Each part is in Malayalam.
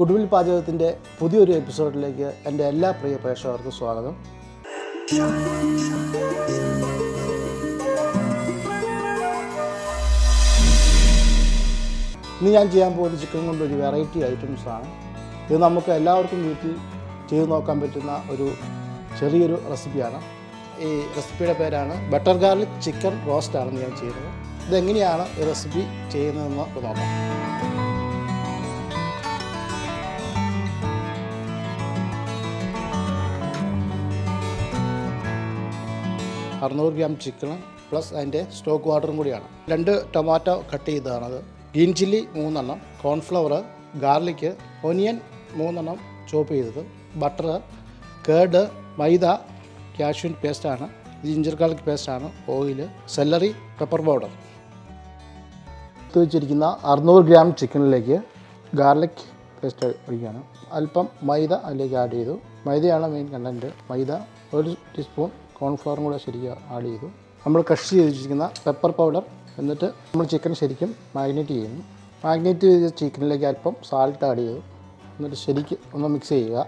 ഗുഡ്വിൽ പാചകത്തിന്റെ പുതിയൊരു എപ്പിസോഡിലേക്ക് എന്റെ എല്ലാ പ്രിയ പ്രേക്ഷകർക്കും സ്വാഗതം. ഇന്ന് ഞാൻ ചെയ്യാൻ പോകുന്ന ചിക്കൻ കൊണ്ട് ഒരു വെറൈറ്റി ഐറ്റംസാണ്. ഇത് നമുക്ക് എല്ലാവർക്കും വീട്ടിൽ ചെയ്തു നോക്കാൻ പറ്റുന്ന ഒരു ചെറിയൊരു റെസിപ്പിയാണ്. ഈ റെസിപ്പിയുടെ പേരാണ് ബട്ടർ ഗാർലിക് ചിക്കൻ റോസ്റ്റ് ആണ് ഞാൻ ചെയ്യുന്നത്. ഇതെങ്ങനെയാണ് ഈ റെസിപ്പി ചെയ്യുന്നതെന്ന് നോക്കാം. അറുന്നൂറ് ഗ്രാം ചിക്കനും പ്ലസ് അതിന്റെ സ്റ്റോക്ക് വാട്ടറും കൂടിയാണ്. രണ്ട് ടൊമാറ്റോ കട്ട് ചെയ്തതാണത്. ഗ്രീൻ ചില്ലി മൂന്നെണ്ണം കോൺഫ്ലവർ ഗാർലിക്ക് ഒനിയൻ മൂന്നെണ്ണം ചോപ്പ് ചെയ്തത്. ബട്ടർ കേഡ് മൈദ കാഷ്യൂൻ പേസ്റ്റാണ് ജിഞ്ചർ ഗാർലിക് പേസ്റ്റാണ് ഓയിൽ സെല്ലറി പെപ്പർ പൗഡർ. എടുത്ത് വെച്ചിരിക്കുന്ന അറുന്നൂറ് ഗ്രാം ചിക്കനിലേക്ക് ഗാർലിക് പേസ്റ്റ് ഒഴിക്കുകയാണ്. അല്പം മൈദ അതിലേക്ക് ആഡ് ചെയ്തു. മൈദയാണ് മെയിൻ കണ്ടന്റ് മൈദ ഒരു ടീസ്പൂൺ കോൺഫ്ലവറും കൂടെ ശരിക്കും ആഡ് ചെയ്തു. നമ്മൾ ക്രഷ് ചെയ്ത് വെച്ചിരിക്കുന്ന പെപ്പർ പൗഡർ എന്നിട്ട് നമ്മൾ ചിക്കൻ ശരിക്കും മാഗ്നേറ്റ് ചെയ്യുന്നു. മാഗ്നേറ്റ് ചെയ്ത ചിക്കനിലേക്ക് അല്പം സാൾട്ട് ആഡ് ചെയ്തു. എന്നിട്ട് ശരിക്കും ഒന്ന് മിക്സ് ചെയ്യുക.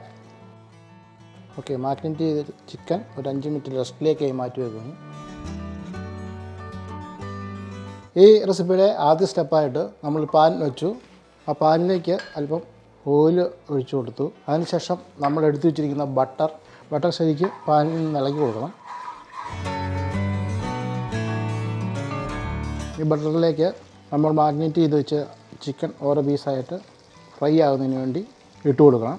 ഓക്കെ മാഗ്നേറ്റ് ചെയ്ത ചിക്കൻ ഒരു അഞ്ച് മിനിറ്റ് റെസ്റ്റിലേക്കായി മാറ്റി വെക്കുന്നു. ഈ റെസിപ്പിയുടെ ആദ്യ സ്റ്റെപ്പായിട്ട് നമ്മൾ പാൻ വെച്ചു. ആ പാനിലേക്ക് അല്പം ഓയിൽ ഒഴിച്ചു കൊടുത്തു. അതിനുശേഷം നമ്മൾ എടുത്തു വെച്ചിരിക്കുന്ന ബട്ടർ ബട്ടർ ശരിക്ക് പാനിൽ നിന്ന് ഇളക്കി കൊടുക്കണം. ഈ ബട്ടറിലേക്ക് നമ്മൾ മാഗ്നേറ്റ് ചെയ്ത് വെച്ച ചിക്കൻ ഓരോ പീസായിട്ട് ഫ്രൈ ആകുന്നതിന് വേണ്ടി ഇട്ട് കൊടുക്കണം.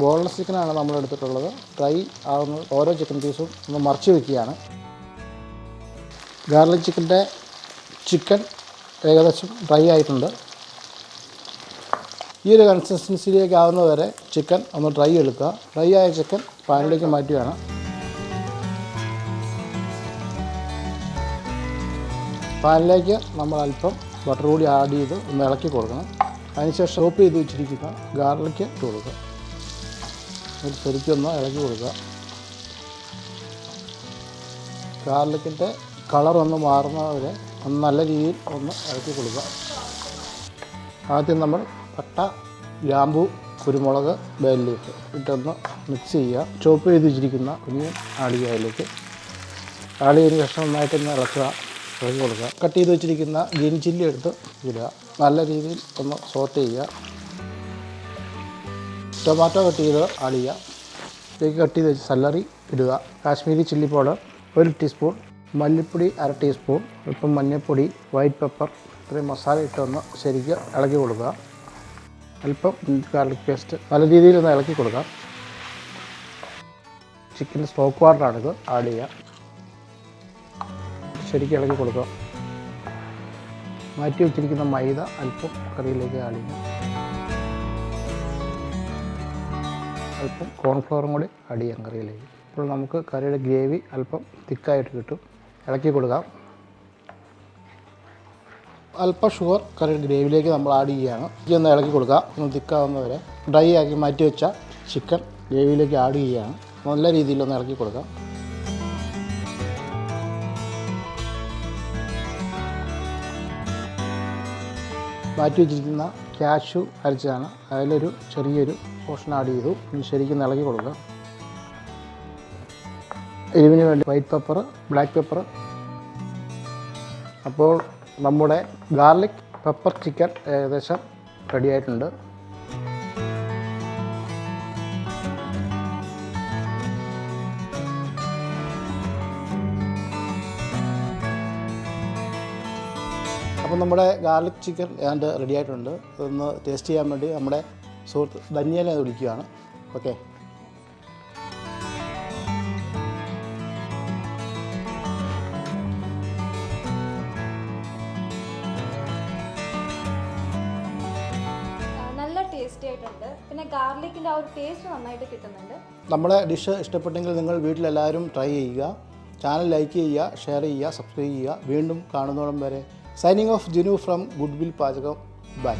ബോൺലെസ് ചിക്കനാണ് നമ്മൾ എടുത്തിട്ടുള്ളത്. ഫ്രൈ ആകുന്ന ഓരോ ചിക്കൻ പീസും ഒന്ന് മറിച്ച് വെക്കുകയാണ്. ഗാർലിക് ചിക്കന്റെ ചിക്കൻ ഏകദേശം ഫ്രൈ ആയിട്ടുണ്ട്. ഈ ഒരു കൺസിസ്റ്റൻസിയിലേക്ക് ആവുന്നതുവരെ ചിക്കൻ ഒന്ന് ഡ്രൈ എടുക്കുക. ഡ്രൈ ആയ ചിക്കൻ പാനിലേക്ക് മാറ്റുകയാണ് പാനിലേക്ക് നമ്മൾ അല്പം ബട്ടർ കൂടി ആഡ് ചെയ്ത് ഒന്ന് ഇളക്കി കൊടുക്കണം. അതിനുശേഷം ഷോപ്പ് ചെയ്ത് വെച്ചിരിക്കുന്ന ഗാർലിക്ക് ഇട്ട് കൊടുക്കുക. ഒരു ശരിക്കൊന്ന് ഇളക്കി കൊടുക്കുക. ഗാർലിക്കിന്റെ കളറൊന്ന് മാറുന്നവരെ ഒന്ന് നല്ല രീതിയിൽ ഒന്ന് ഇളക്കി കൊടുക്കുക. ആദ്യം നമ്മൾ പട്ട ഗ്രാമ്പു കുരുമുളക് ബേലിലേക്ക് ഇട്ടൊന്ന് മിക്സ് ചെയ്യുക. ചോപ്പ് ചെയ്ത് വെച്ചിരിക്കുന്ന കുഞ്ഞ് ആഡ് ആളിയതിന് ശേഷം നന്നായിട്ടൊന്ന് ഇളക്കുക. ഇളക്കി കൊടുക്കുക. കട്ട് ചെയ്ത് വെച്ചിരിക്കുന്ന ഗ്രീൻ ചില്ലി എടുത്ത് ഇടുക. നല്ല രീതിയിൽ ഒന്ന് സോട്ട് ചെയ്യുക. ടൊമാറ്റോ കട്ട് ചെയ്ത് അളിയുക ഇതിലേക്ക് കട്ട് ചെയ്ത് വെച്ച് സല്ലറി ഇടുക. കാശ്മീരി ചില്ലി പൗഡർ ഒരു ടീസ്പൂൺ മല്ലിപ്പൊടി അര ടീസ്പൂൺ അല്പം മഞ്ഞൾപ്പൊടി വൈറ്റ് പെപ്പർ ഇത്രയും മസാല ഇട്ടൊന്ന് ശരിക്കും ഇളക്കി കൊടുക്കുക. അല്പം ഗാർലിക് പേസ്റ്റ് നല്ല രീതിയിൽ ഒന്ന് ഇളക്കി കൊടുക്കുക. ചിക്കൻ സ്റ്റോക്ക് വാട്ടറാണിത് ആഡ് ചെയ്യുക. ശരിക്കും ഇളക്കി കൊടുക്കുക. മാറ്റി വെച്ചിരിക്കുന്ന മൈദ അല്പം കറിയിലേക്ക് അടിക്കുക അല്പം കോൺഫ്ലവറും കൂടി ആഡ് ചെയ്യാം കറിയിലേക്ക്. ഇപ്പോൾ നമുക്ക് കറിയുടെ ഗ്രേവി അല്പം തിക്കായിട്ട് കിട്ടും. ഇളക്കി കൊടുക്കാം. അല്പം ഷുഗർ കറിയുടെ ഗ്രേവിയിലേക്ക് നമ്മൾ ആഡ് ചെയ്യുകയാണ്. ഇതൊന്ന് ഇളക്കി കൊടുക്കുക ഒന്ന് തിക്കാവുന്നവരെ ഡ്രൈ ആക്കി മാറ്റി വെച്ച ചിക്കൻ ഗ്രേവിയിലേക്ക് ആഡ് ചെയ്യുകയാണ്. നല്ല രീതിയിലൊന്ന് ഇളക്കി കൊടുക്കാം. മാറ്റി വെച്ചിരിക്കുന്ന ക്യാഷു അരച്ചതാണ്. അതിലൊരു ചെറിയൊരു പോർഷൻ ആഡ് ചെയ്തു. ഇനി ശരിക്കും ഇളകി കൊടുക്കുക എരിവിന് വേണ്ടി വൈറ്റ് പെപ്പർ ബ്ലാക്ക് പെപ്പർ. അപ്പോൾ നമ്മുടെ ഗാർലിക് പെപ്പർ ചിക്കൻ ഏകദേശം റെഡി അപ്പോൾ നമ്മുടെ ഗാർലിക് ചിക്കൻ ഏതാണ്ട് റെഡി ആയിട്ടുണ്ട്. ഇതൊന്ന് ടേസ്റ്റ് ചെയ്യാൻ വേണ്ടി നമ്മുടെ സുഹൃത്ത് ധന്യനെ വിളിക്കുകയാണ്. ഓക്കെ ടേസ്റ്റി ആയിട്ടുണ്ട്. പിന്നെ ഗാർലിക്കിന്റെ ആ ഒരു ടേസ്റ്റ് നന്നായിട്ട് കിട്ടുന്നുണ്ട്. നമ്മുടെ ഡിഷ് ഇഷ്ടപ്പെട്ടെങ്കിൽ നിങ്ങൾ വീട്ടിലെല്ലാവരും ട്രൈ ചെയ്യുക. ചാനൽ ലൈക്ക് ചെയ്യുക ഷെയർ ചെയ്യുക സബ്സ്ക്രൈബ് ചെയ്യുക. വീണ്ടും കാണുന്നോളം വരെ signing off Jinu from good will പാചകം ബൈ